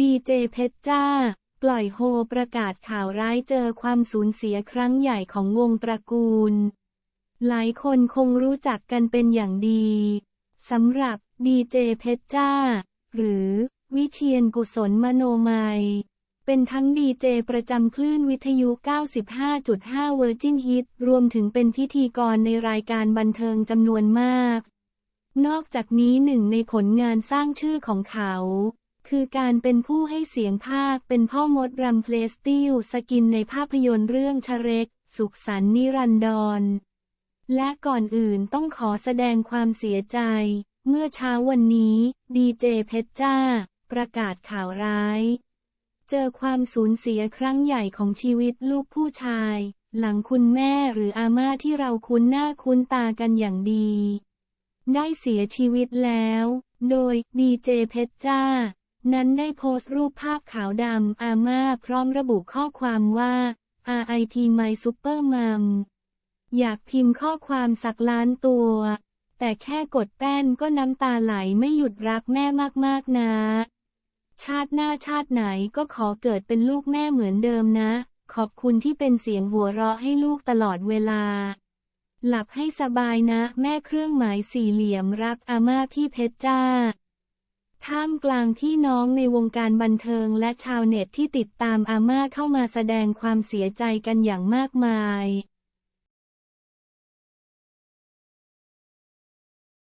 ดีเจเพชรจ้า ปล่อยโฮประกาศข่าวร้ายเจอความสูญเสียครั้งใหญ่ของวงตระกูล หลายคนคงรู้จักกันเป็นอย่างดีสำหรับดีเจเพชรจ้า หรือวิเชียนกุศลมโนมัย เป็นทั้งดีเจประจำคลื่นวิทยุ 95.5 Virgin Hit รวมถึงเป็นพิธีกรในรายการบันเทิงจำนวนมาก นอกจากนี้หนึ่งในผลงานสร้างชื่อของเขา คือการเป็นผู้ให้เสียงภาคเป็นพ่อมดรำเพลสติลสกินในภาพยนตร์เรื่องชเร็ก สุขสันนิรันดร และก่อนอื่นต้องขอแสดงความเสียใจ เมื่อเช้าวันนี้ ดีเจเพชรจ้า ประกาศข่าวร้าย เจอความสูญเสียครั้งใหญ่ของชีวิตลูกผู้ชาย หลังคุณแม่หรืออาม่าที่เราคุ้นหน้าคุ้นตากันอย่างดี ได้เสียชีวิตแล้ว โดยดีเจเพชรจ้า นั้นได้โพสต์รูปภาพขาวดำอาม่าพร้อมระบุข้อความว่า RIP My Super Mom อยากพิมพ์ข้อความสักล้านตัว แต่แค่กดแป้นก็น้ำตาไหลไม่หยุดรักแม่มากๆนะ ชาติหน้าชาติไหนก็ขอเกิดเป็นลูกแม่เหมือนเดิมนะ ขอบคุณที่เป็นเสียงหัวเราะให้ลูกตลอดเวลา หลับให้สบายนะ แม่เครื่องหมายสี่เหลี่ยมรักอาม่าพี่เพชรจ้าามกลางที่น้องในวงการบันเทิงและชาวเน็ตที่ติดตามอาม่าเข้ามาแสดงความเสียใจกันอย่างมากมาย